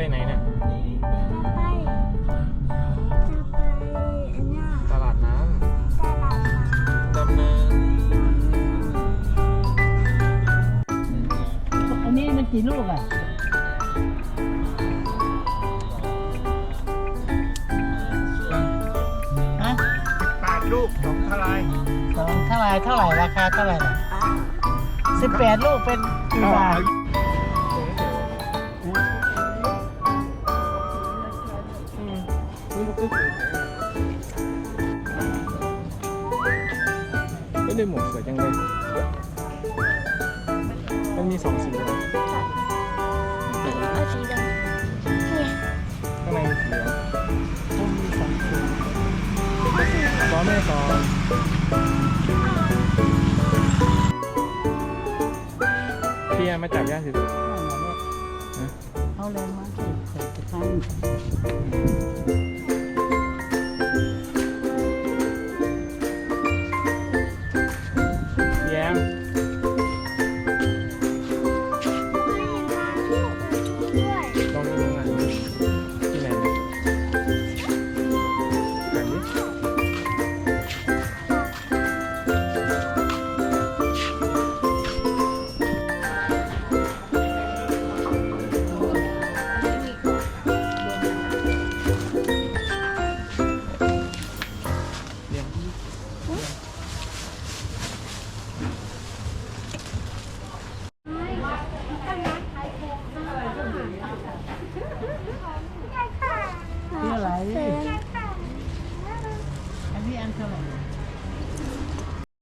ไปไหนเนี่ยจะไปจะไปอันเนี้ยตลาดน้ตลาดน้ำดำเนินอันนี้มันกี่ลูกอะฮะแปดลูกสองทลายสองเท่าไหร่เท่าไหร่ราคาเท่าไหร่ล่ะำอ่าสิบแปดลูกเป็นกี่บาท นี่มันก็สวยก็ได้หมวกสวยจังเลย มันมีสองสีนะเอาสีดำนี่ยข้างในมีสีเหลืองมันมีสองสีซ้อมไม่ซ้อมพี่ยมาจับย่าสินั่นแหละเนี่ยเอาแรงมาสิใส่กระทัน Ay. Sabi ang kamay.